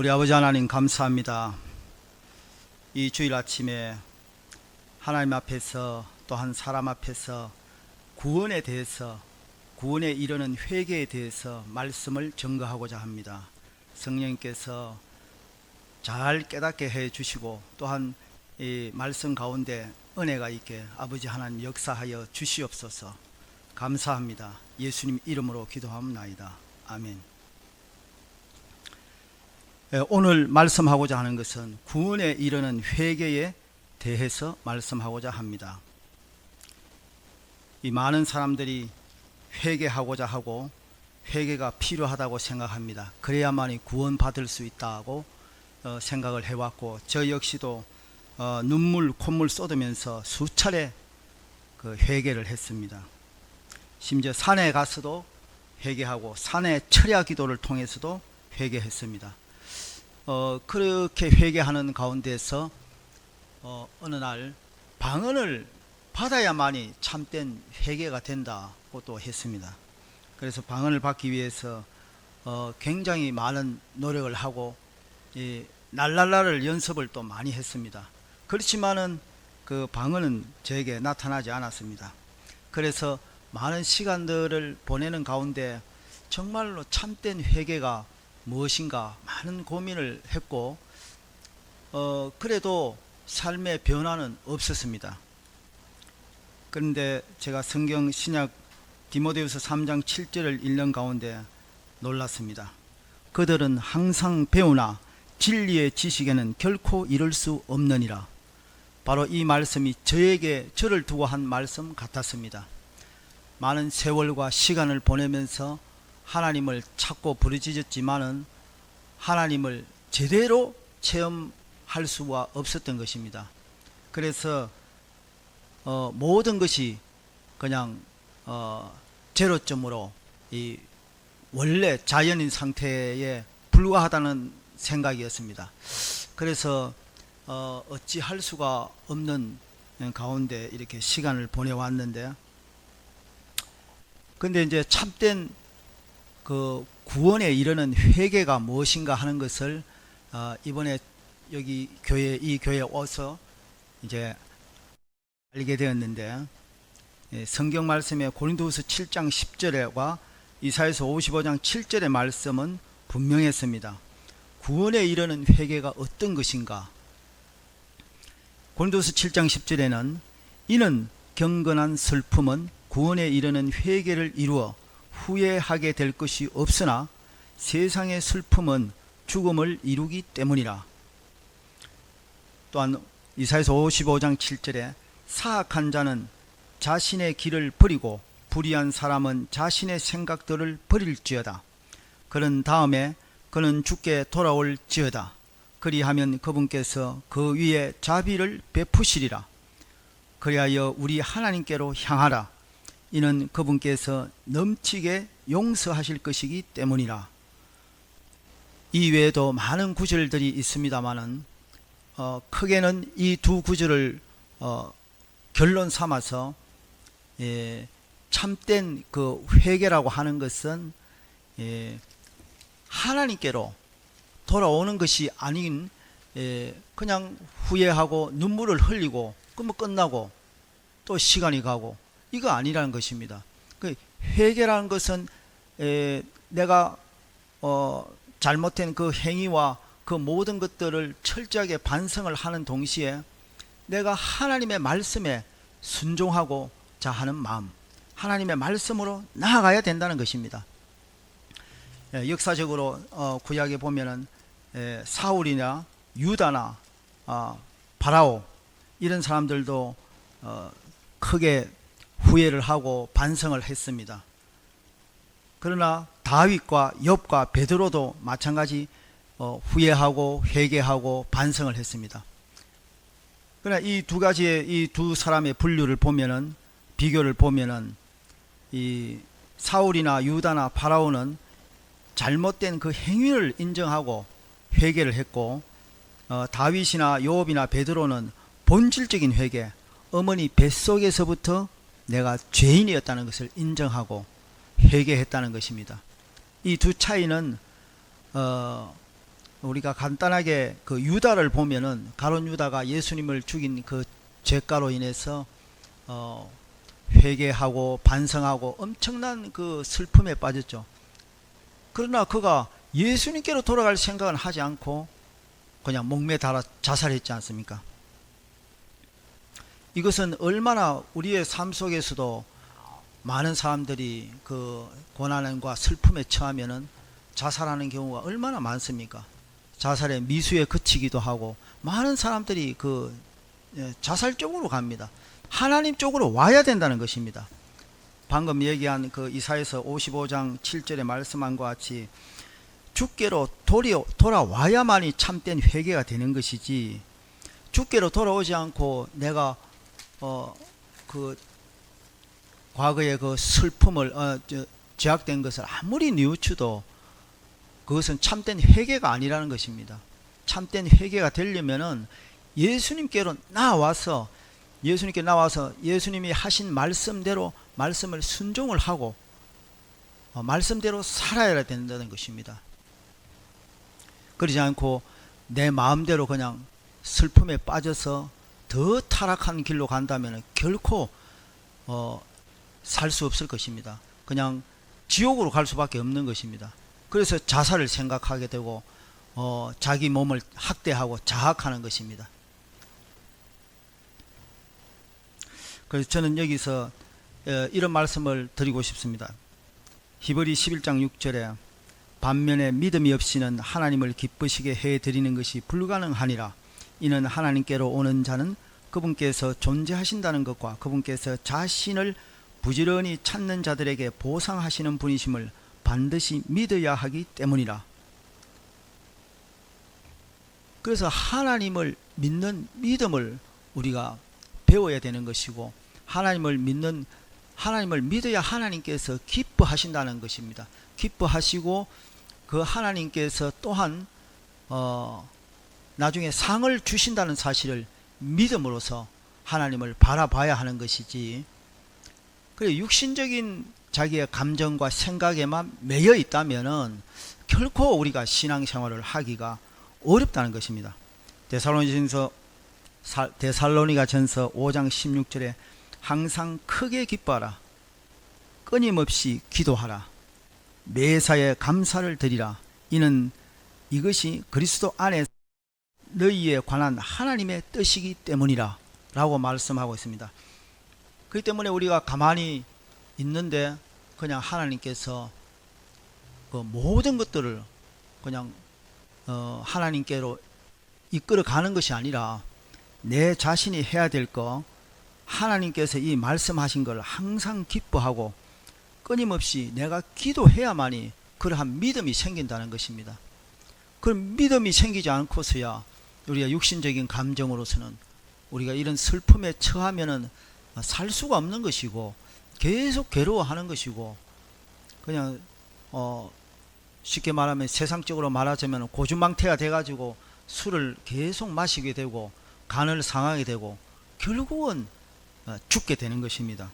우리 아버지 하나님 감사합니다. 이 주일 아침에 하나님 앞에서 또한 사람 앞에서 구원에 대해서 구원에 이르는 회개에 대해서 말씀을 증거하고자 합니다. 성령님께서 잘 깨닫게 해 주시고 또한 이 말씀 가운데 은혜가 있게 아버지 하나님 역사하여 주시옵소서. 감사합니다. 예수님 이름으로 기도합나이다. 아멘. 예, 오늘 말씀하고자 하는 것은 구원에 이르는 회개에 대해서 말씀하고자 합니다. 이 많은 사람들이 회개하고자 하고 회개가 필요하다고 생각합니다. 그래야만이 구원받을 수 있다고 어, 생각을 해왔고 저 역시도 어, 눈물 콧물 쏟으면서 수차례 그 회개를 했습니다. 심지어 산에 가서도 회개하고 산의 철야 기도를 통해서도 회개했습니다. 어, 그렇게 회개하는 가운데서 어, 어느 날 방언을 받아야만이 참된 회개가 된다고 또 했습니다. 그래서 방언을 받기 위해서 어, 굉장히 많은 노력을 하고 이 날랄라를 연습을 또 많이 했습니다. 그렇지만은 그 방언은 저에게 나타나지 않았습니다. 그래서 많은 시간들을 보내는 가운데 정말로 참된 회개가 무엇인가 많은 고민을 했고 어 그래도 삶의 변화는 없었습니다. 그런데 제가 성경 신약 디모데후서 3장 7절을 읽는 가운데 놀랐습니다. 그들은 항상 배우나 진리의 지식에는 결코 이를 수 없느니라. 바로 이 말씀이 저에게 저를 두고 한 말씀 같았습니다. 많은 세월과 시간을 보내면서 하나님을 찾고 부르짖었지만은 하나님을 제대로 체험할 수가 없었던 것입니다. 그래서 어, 모든 것이 그냥 어, 제로점으로 이 원래 자연인 상태에 불과하다는 생각이었습니다. 그래서 어, 어찌 할 수가 없는 가운데 이렇게 시간을 보내왔는데, 근데 이제 참된 그 구원에 이르는 회개가 무엇인가 하는 것을 어, 이번에 여기 교회 이 교회에 와서 이제 알게 되었는데 예, 성경 말씀에 고린도후서 7장 10절과 이사야서 55장 7절의 말씀은 분명했습니다. 구원에 이르는 회개가 어떤 것인가? 고린도서 7장 10절에는 이는 경건한 슬픔은 구원에 이르는 회개를 이루어 후회하게 될 것이 없으나 세상의 슬픔은 죽음을 이루기 때문이라. 또한 이사야서 55장 7절에 사악한 자는 자신의 길을 버리고 불의한 사람은 자신의 생각들을 버릴지어다. 그런 다음에 그는 죽게 돌아올지어다. 그리하면 그분께서 그 위에 자비를 베푸시리라. 그리하여 우리 하나님께로 향하라. 이는 그분께서 넘치게 용서하실 것이기 때문이라. 이 외에도 많은 구절들이 있습니다만은 어, 크게는 이 두 구절을 어, 결론 삼아서 예, 참된 그 회개라고 하는 것은 예, 하나님께로 돌아오는 것이 아닌 예, 그냥 후회하고 눈물을 흘리고 끝나고 또 시간이 가고 이거 아니라는 것입니다. 그 회개라는 것은 에, 내가 어, 잘못된 그 행위와 그 모든 것들을 철저하게 반성을 하는 동시에 내가 하나님의 말씀에 순종하고 자 하는 마음, 하나님의 말씀으로 나아가야 된다는 것입니다. 예, 역사적으로 어, 구약에 보면은 예, 사울이나 유다나 어, 바라오 이런 사람들도 어, 크게 후회를 하고 반성을 했습니다. 그러나 다윗과 욥과 베드로도 마찬가지 어, 후회하고 회개하고 반성을 했습니다. 그러나 이 두 가지의 이 두 사람의 분류를 보면은 비교를 보면은 이 사울이나 유다나 파라오는 잘못된 그 행위를 인정하고 회개를 했고 어, 다윗이나 요업이나 베드로는 본질적인 회개, 어머니 뱃속에서부터 내가 죄인이었다는 것을 인정하고 회개했다는 것입니다. 이 두 차이는 어, 우리가 간단하게 그 유다를 보면은 가론 유다가 예수님을 죽인 그 죄가로 인해서 어 회개하고 반성하고 엄청난 그 슬픔에 빠졌죠. 그러나 그가 예수님께로 돌아갈 생각은 하지 않고 그냥 목매 달아 자살했지 않습니까? 이것은 얼마나 우리의 삶 속에서도 많은 사람들이 그 고난과 슬픔에 처하면은 자살하는 경우가 얼마나 많습니까? 자살의 미수에 그치기도 하고 많은 사람들이 그 예, 자살 쪽으로 갑니다. 하나님 쪽으로 와야 된다는 것입니다. 방금 얘기한 그 이사에서 55장 7절에 말씀한 것 같이 주께로 돌이 돌아와야만이 참된 회개가 되는 것이지 주께로 돌아오지 않고 내가 어 그 과거의 그 슬픔을 어, 저, 제약된 것을 아무리 뉘우쳐도 그것은 참된 회개가 아니라는 것입니다. 참된 회개가 되려면은 예수님께로 나와서 예수님께 나와서 예수님이 하신 말씀대로 말씀을 순종을 하고 어, 말씀대로 살아야 된다는 것입니다. 그러지 않고 내 마음대로 그냥 슬픔에 빠져서 더 타락한 길로 간다면 결코 어, 살 수 없을 것입니다. 그냥 지옥으로 갈 수밖에 없는 것입니다. 그래서 자살을 생각하게 되고 어, 자기 몸을 학대하고 자학하는 것입니다. 그래서 저는 여기서 어, 이런 말씀을 드리고 싶습니다. 히브리 11장 6절에 반면에 믿음이 없이는 하나님을 기쁘시게 해 드리는 것이 불가능하니라. 이는 하나님께로 오는 자는 그분께서 존재하신다는 것과 그분께서 자신을 부지런히 찾는 자들에게 보상하시는 분이심을 반드시 믿어야 하기 때문이라. 그래서 하나님을 믿는 믿음을 우리가 배워야 되는 것이고 하나님을 믿는 하나님을 믿어야 하나님께서 기뻐하신다는 것입니다. 기뻐하시고 그 하나님께서 또한 어 나중에 상을 주신다는 사실을 믿음으로써 하나님을 바라봐야 하는 것이지. 그래 육신적인 자기의 감정과 생각에만 매여 있다면은 결코 우리가 신앙생활을 하기가 어렵다는 것입니다. 데살로니전서 데살로니가 전서 5장 16절에 항상 크게 기뻐하라. 끊임없이 기도하라. 매사에 감사를 드리라. 이는 이것이 그리스도 안에 너희에 관한 하나님의 뜻이기 때문이라. 라고 말씀하고 있습니다. 그렇기 때문에 우리가 가만히 있는데 그냥 하나님께서 그 모든 것들을 그냥 어 하나님께로 이끌어 가는 것이 아니라 내 자신이 해야 될 거 하나님께서 이 말씀하신 걸 항상 기뻐하고 끊임없이 내가 기도해야만이 그러한 믿음이 생긴다는 것입니다. 그 믿음이 생기지 않고서야 우리가 육신적인 감정으로서는 우리가 이런 슬픔에 처하면은 살 수가 없는 것이고 계속 괴로워하는 것이고 그냥 어 쉽게 말하면 세상적으로 말하자면 고주망태가 돼가지고 술을 계속 마시게 되고 간을 상하게 되고 결국은 어, 죽게 되는 것입니다.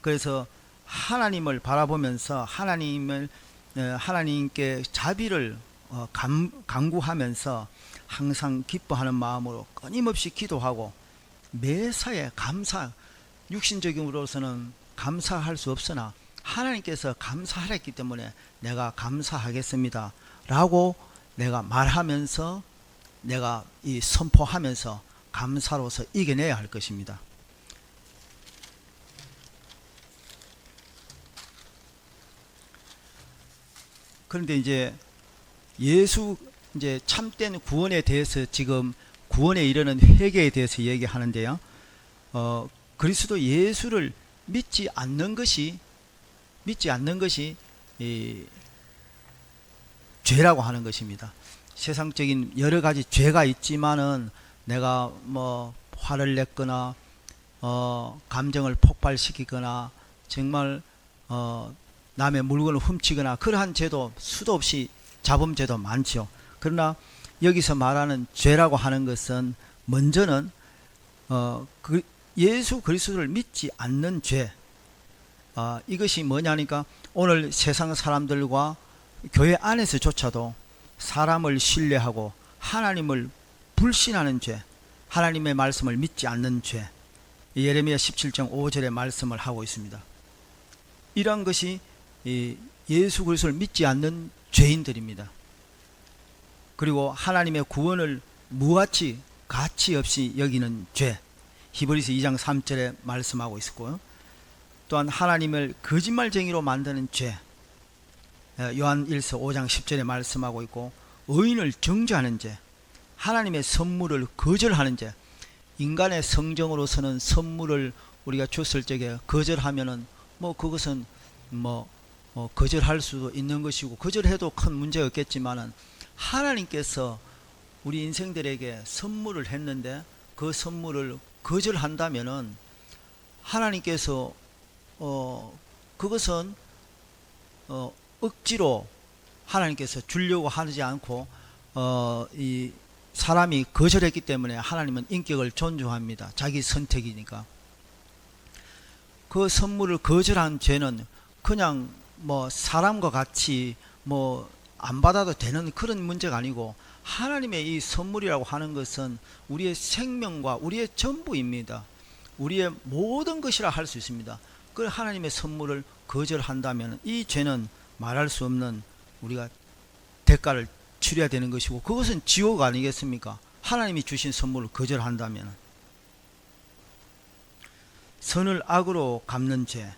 그래서 하나님을 바라보면서 하나님을 어, 하나님께 자비를 어, 감, 강구하면서 항상 기뻐하는 마음으로 끊임없이 기도하고 매사에 감사 육신적으로서는 감사할 수 없으나 하나님께서 감사하랬기 때문에 내가 감사하겠습니다. 라고 내가 말하면서 내가 이 선포하면서 감사로서 이겨내야 할 것입니다. 그런데 이제 예수 이제 참된 구원에 대해서 지금 구원에 이르는 회개에 대해서 얘기하는데요. 어, 그리스도 예수를 믿지 않는 것이 믿지 않는 것이 이, 죄라고 하는 것입니다. 세상적인 여러 가지 죄가 있지만은 내가 뭐 화를 냈거나 어, 감정을 폭발시키거나 정말 어, 남의 물건을 훔치거나 그러한 죄도 수도 없이 자범죄도 많죠. 그러나 여기서 말하는 죄라고 하는 것은 먼저는 어, 그 예수 그리스도를 믿지 않는 죄. 어, 이것이 뭐냐니까 오늘 세상 사람들과 교회 안에서조차도 사람을 신뢰하고 하나님을 불신하는 죄, 하나님의 말씀을 믿지 않는 죄. 예레미야 17장 5절의 말씀을 하고 있습니다. 이러한 것이 이 예수 그리스도를 믿지 않는 죄인들입니다. 그리고 하나님의 구원을 무가치 가치 없이 여기는 죄. 히브리서 2장 3절에 말씀하고 있었고요. 또한 하나님을 거짓말쟁이로 만드는 죄. 에, 요한 1서 5장 10절에 말씀하고 있고 의인을 정죄하는 죄. 하나님의 선물을 거절하는 죄. 인간의 성정으로서는 선물을 우리가 줬을 적에 거절하면은 뭐 그것은 뭐 어, 거절할 수도 있는 것이고 거절해도 큰 문제가 없겠지만은 하나님께서 우리 인생들에게 선물을 했는데 그 선물을 거절한다면은 하나님께서 어 그것은 어 억지로 하나님께서 주려고 하지 않고 어 이 사람이 거절했기 때문에 하나님은 인격을 존중합니다. 자기 선택이니까. 그 선물을 거절한 죄는 그냥 뭐 사람과 같이 뭐 안 받아도 되는 그런 문제가 아니고 하나님의 이 선물이라고 하는 것은 우리의 생명과 우리의 전부입니다. 우리의 모든 것이라 할 수 있습니다. 그 하나님의 선물을 거절한다면 이 죄는 말할 수 없는 우리가 대가를 치러야 되는 것이고 그것은 지옥 아니겠습니까? 하나님이 주신 선물을 거절한다면 선을 악으로 갚는 죄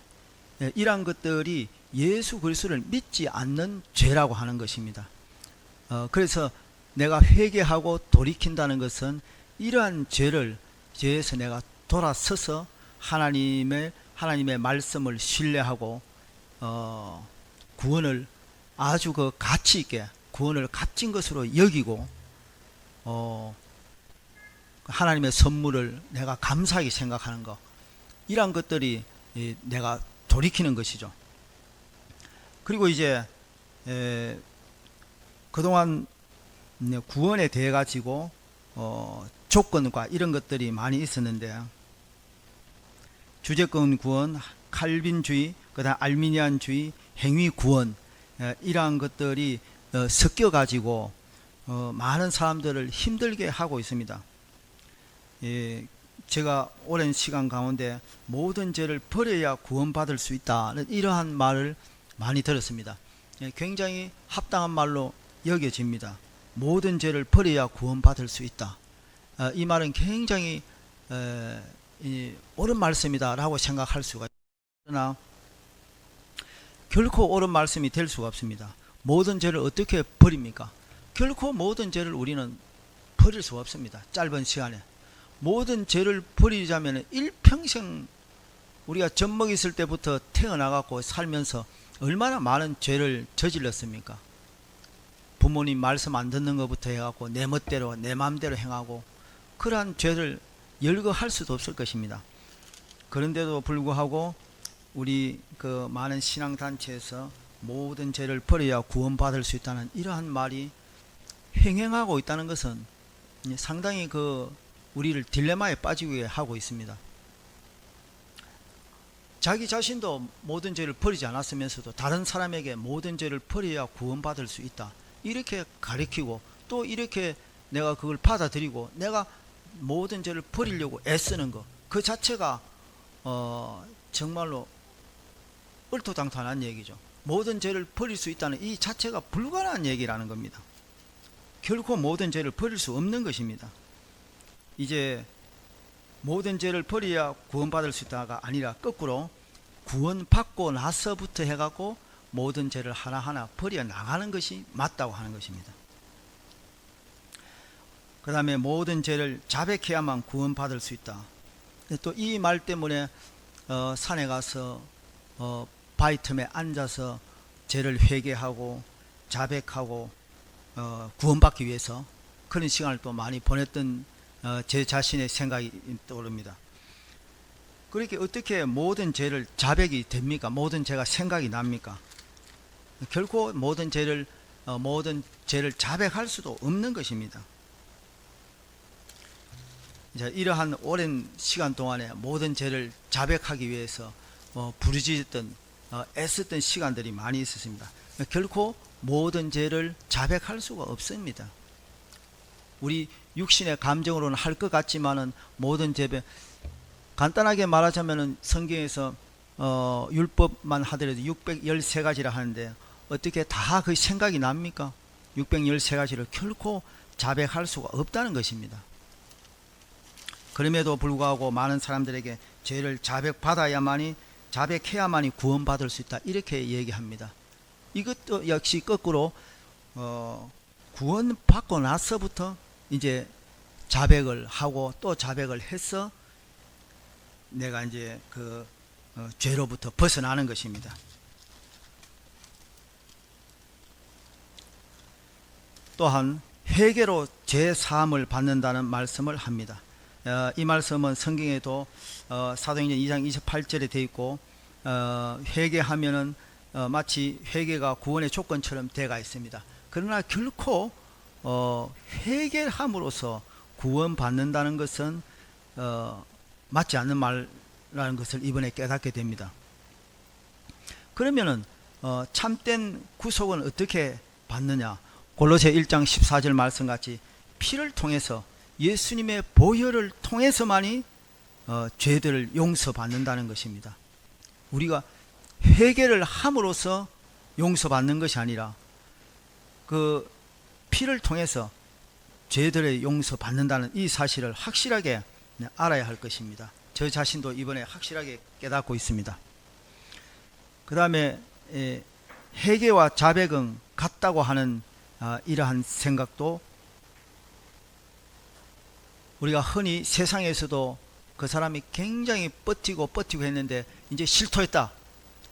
예, 이러한 것들이 예수 그리스도를 믿지 않는 죄라고 하는 것입니다. 어, 그래서 내가 회개하고 돌이킨다는 것은 이러한 죄를 죄에서 내가 돌아서서 하나님의 하나님의 말씀을 신뢰하고 어, 구원을 아주 그 가치 있게 구원을 값진 것으로 여기고 어, 하나님의 선물을 내가 감사하게 생각하는 것 이러한 것들이 이, 내가 돌이키는 것이죠. 그리고 이제 에, 그동안 네, 구원에 대해 가지고 어, 조건과 이런 것들이 많이 있었는데 주제권 구원, 칼빈주의, 그다음 알미니안주의, 행위 구원 에, 이러한 것들이 어, 섞여 가지고 어, 많은 사람들을 힘들게 하고 있습니다. 예, 제가 오랜 시간 가운데 모든 죄를 버려야 구원받을 수 있다는 이러한 말을 많이 들었습니다. 예, 굉장히 합당한 말로 여겨집니다. 모든 죄를 버려야 구원받을 수 있다. 아, 이 말은 굉장히 옳은 말씀이다라고 생각할 수가. 그러나 결코 옳은 말씀이 될 수가 없습니다. 모든 죄를 어떻게 버립니까? 결코 모든 죄를 우리는 버릴 수가 없습니다. 짧은 시간에. 모든 죄를 버리자면 일평생 우리가 젖먹 있을 때부터 태어나갖고 살면서 얼마나 많은 죄를 저질렀습니까? 부모님 말씀 안 듣는 것부터 해갖고 내 멋대로 내 마음대로 행하고 그러한 죄를 열거할 수도 없을 것입니다. 그런데도 불구하고 우리 그 많은 신앙 단체에서 모든 죄를 버려야 구원받을 수 있다는 이러한 말이 횡행하고 있다는 것은 상당히 그 우리를 딜레마에 빠지게 하고 있습니다. 자기 자신도 모든 죄를 버리지 않았으면서도 다른 사람에게 모든 죄를 버려야 구원받을 수 있다. 이렇게 가르치고 또 이렇게 내가 그걸 받아들이고 내가 모든 죄를 버리려고 애쓰는 것 그 자체가 어 정말로 얼토당토한 얘기죠. 모든 죄를 버릴 수 있다는 이 자체가 불가능한 얘기라는 겁니다. 결코 모든 죄를 버릴 수 없는 것입니다. 이제 모든 죄를 버려야 구원받을 수 있다가 아니라 거꾸로 구원받고 나서부터 해갖고 모든 죄를 하나하나 버려 나가는 것이 맞다고 하는 것입니다. 그 다음에 모든 죄를 자백해야만 구원받을 수 있다. 또 이 말 때문에 어, 산에 가서 어, 바위 틈에 앉아서 죄를 회개하고 자백하고 어, 구원받기 위해서 그런 시간을 또 많이 보냈던 어, 제 자신의 생각이 떠오릅니다. 그렇게 어떻게 모든 죄를 자백이 됩니까? 모든 죄가 생각이 납니까? 결코 모든 죄를 어, 모든 죄를 자백할 수도 없는 것입니다. 자, 이러한 오랜 시간 동안에 모든 죄를 자백하기 위해서 어, 부르짖었던 어, 애썼던 시간들이 많이 있었습니다. 결코 모든 죄를 자백할 수가 없습니다. 우리 육신의 감정으로는 할 것 같지만은 모든 죄배 간단하게 말하자면은 성경에서 어, 율법만 하더라도 613가지라 하는데 어떻게 다 그 생각이 납니까? 613가지를 결코 자백할 수가 없다는 것입니다. 그럼에도 불구하고 많은 사람들에게 죄를 자백받아야만이 자백해야만이 구원받을 수 있다 이렇게 얘기합니다. 이것도 역시 거꾸로 어, 구원받고 나서부터 이제 자백을 하고 또 자백을 해서 내가 이제 그 어, 죄로부터 벗어나는 것입니다. 또한 회개로 죄 사함을 받는다는 말씀을 합니다. 어, 이 말씀은 성경에도 어, 사도행전 2장 28절에 되어 있고 어, 회개하면은 어, 마치 회개가 구원의 조건처럼 되가 있습니다. 그러나 결코 어, 회개함으로써 구원받는다는 것은 어, 맞지 않는 말라는 것을 이번에 깨닫게 됩니다. 그러면은 어, 참된 구속은 어떻게 받느냐? 골로새 1장 14절 말씀 같이 피를 통해서 예수님의 보혈을 통해서만이 어, 죄들을 용서받는다는 것입니다. 우리가 회개를 함으로써 용서받는 것이 아니라 그 피를 통해서 죄들의 용서 받는다는 이 사실을 확실하게 알아야 할 것입니다. 저 자신도 이번에 확실하게 깨닫고 있습니다. 그 다음에 회개와 자백은 같다고 하는 아, 이러한 생각도 우리가 흔히 세상에서도 그 사람이 굉장히 버티고 버티고 했는데 이제 실토했다.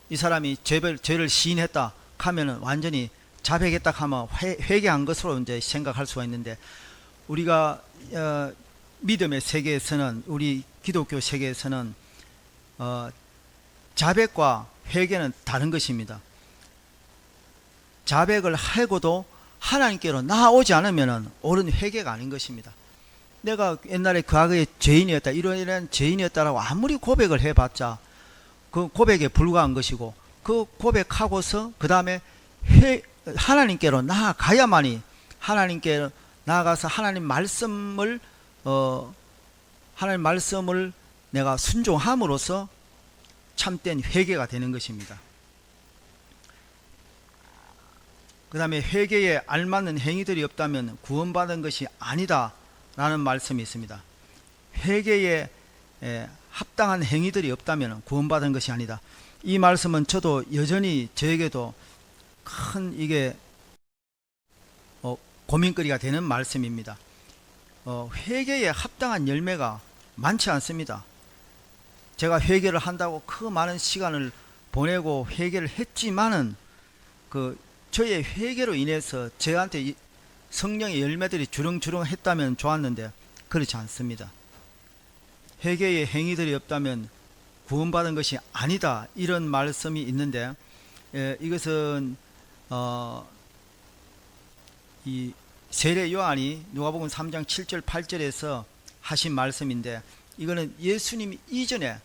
이 사람이 죄를 시인했다 하면은 완전히 자백했다 하면 회, 회개한 것으로 이제 생각할 수가 있는데 우리가 어, 믿음의 세계에서는 우리 기독교 세계에서는 어, 자백과 회개는 다른 것입니다. 자백을 하고도 하나님께로 나아오지 않으면 옳은 회개가 아닌 것입니다. 내가 옛날에 과거에 죄인이었다, 이런 이런 죄인이었다라고 아무리 고백을 해봤자 그 고백에 불과한 것이고 그 고백하고서 그 다음에 하나님께로 나아가야만이 하나님께 나아가서 하나님 말씀을 어 하나님 말씀을 내가 순종함으로써 참된 회개가 되는 것입니다. 그 다음에 회개에 알맞는 행위들이 없다면 구원받은 것이 아니다 라는 말씀이 있습니다. 회개에 합당한 행위들이 없다면 구원받은 것이 아니다. 이 말씀은 저도 여전히 저에게도 큰 이게 어, 고민거리가 되는 말씀입니다. 어, 회개에 합당한 열매가 많지 않습니다. 제가 회개를 한다고 그 많은 시간을 보내고 회개를 했지만은 그 저의 회개로 인해서 저한테 성령의 열매들이 주렁주렁 했다면 좋았는데 그렇지 않습니다. 회개의 행위들이 없다면 구원받은 것이 아니다 이런 말씀이 있는데 예, 이것은 어, 이 세례 요한이 누가복음 3장 7절 8절에서 하신 말씀인데 이거는 예수님 이전에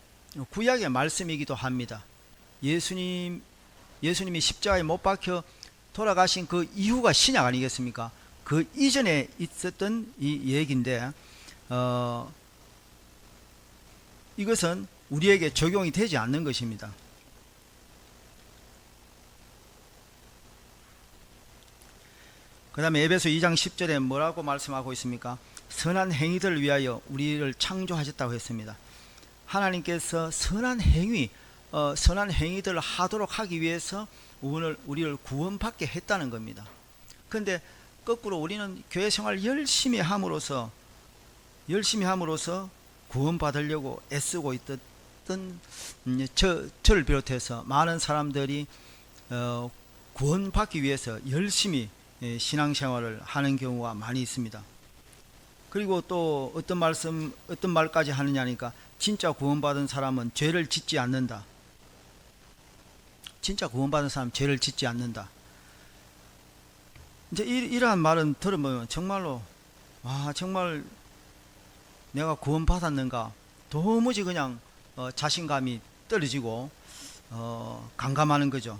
구약의 말씀이기도 합니다. 예수님 예수님이 십자가에 못 박혀 돌아가신 그 이후가 신약 아니겠습니까? 그 이전에 있었던 이 얘기인데 어, 이것은 우리에게 적용이 되지 않는 것입니다. 그 다음에 에베소 2장 10절에 뭐라고 말씀하고 있습니까? 선한 행위들을 위하여 우리를 창조하셨다고 했습니다. 하나님께서 선한 행위, 어, 선한 행위들을 하도록 하기 위해서 우리를, 우리를 구원받게 했다는 겁니다. 그런데 거꾸로 우리는 교회 생활 열심히 함으로써 열심히 함으로써 구원받으려고 애쓰고 있던 음, 저, 저를 비롯해서 많은 사람들이 어, 구원받기 위해서 열심히 예, 신앙생활을 하는 경우가 많이 있습니다. 그리고 또 어떤 말씀, 어떤 말까지 하느냐니까 진짜 구원받은 사람은 죄를 짓지 않는다. 진짜 구원받은 사람 죄를 짓지 않는다. 이제 이, 러한 말은 들으면 정말로 와 정말 내가 구원받았는가 도무지 그냥 어, 자신감이 떨어지고 어, 감감하는 거죠.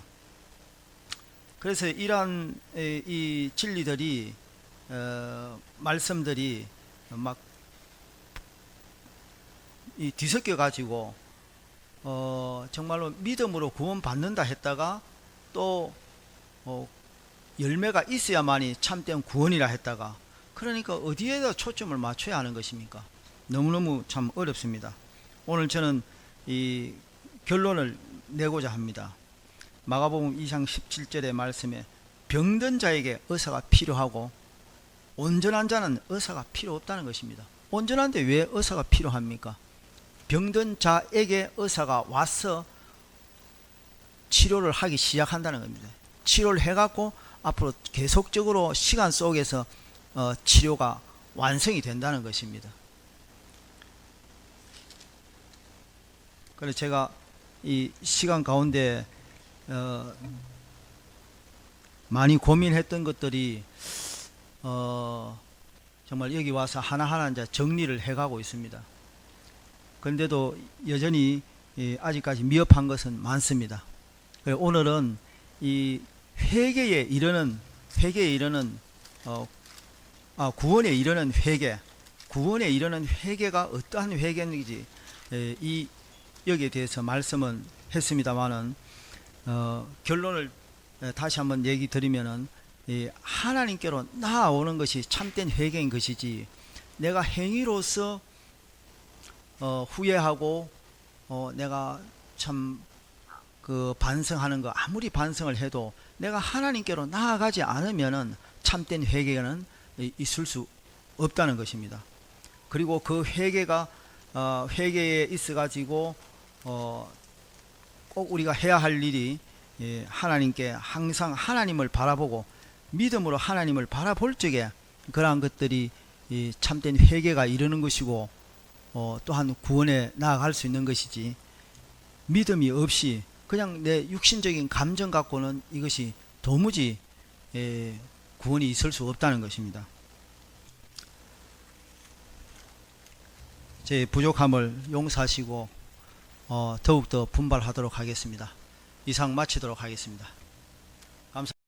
그래서 이러한 에, 이 진리들이 어, 말씀들이 막 이 뒤섞여 가지고 어, 정말로 믿음으로 구원 받는다 했다가 또 어, 열매가 있어야만이 참된 구원이라 했다가 그러니까 어디에다 초점을 맞춰야 하는 것입니까? 너무너무 참 어렵습니다. 오늘 저는 이 결론을 내고자 합니다. 마가복음 2장 17절의 말씀에 병든 자에게 의사가 필요하고 온전한 자는 의사가 필요 없다는 것입니다. 온전한데 왜 의사가 필요합니까? 병든 자에게 의사가 와서 치료를 하기 시작한다는 겁니다. 치료를 해갖고 앞으로 계속적으로 시간 속에서 어, 치료가 완성이 된다는 것입니다. 그래서 제가 이 시간 가운데 어, 많이 고민했던 것들이 어, 정말 여기 와서 하나하나 이제 정리를 해가고 있습니다. 그런데도 여전히 이 아직까지 미흡한 것은 많습니다. 그래서 오늘은 이 회개에 이르는 회개에 이르는 어, 아, 구원에 이르는 회개, 구원에 이르는 회개가 어떠한 회개인지 에, 이 여기에 대해서 말씀은 했습니다만은 어, 결론을 에, 다시 한번 얘기 드리면은 이 하나님께로 나아오는 것이 참된 회개인 것이지 내가 행위로서 어, 후회하고 어, 내가 참 그 반성하는 거 아무리 반성을 해도 내가 하나님께로 나아가지 않으면은 참된 회개는 이- 있을 수 없다는 것입니다. 그리고 그 회개가 어, 회개에 있어 가지고 어, 꼭 우리가 해야 할 일이 예, 하나님께 항상 하나님을 바라보고 믿음으로 하나님을 바라볼 적에 그러한 것들이 이 참된 회개가 이르는 것이고 어, 또한 구원에 나아갈 수 있는 것이지 믿음이 없이 그냥 내 육신적인 감정 갖고는 이것이 도무지 예, 구원이 있을 수 없다는 것입니다. 제 부족함을 용서하시고 어, 더욱더 분발하도록 하겠습니다. 이상 마치도록 하겠습니다.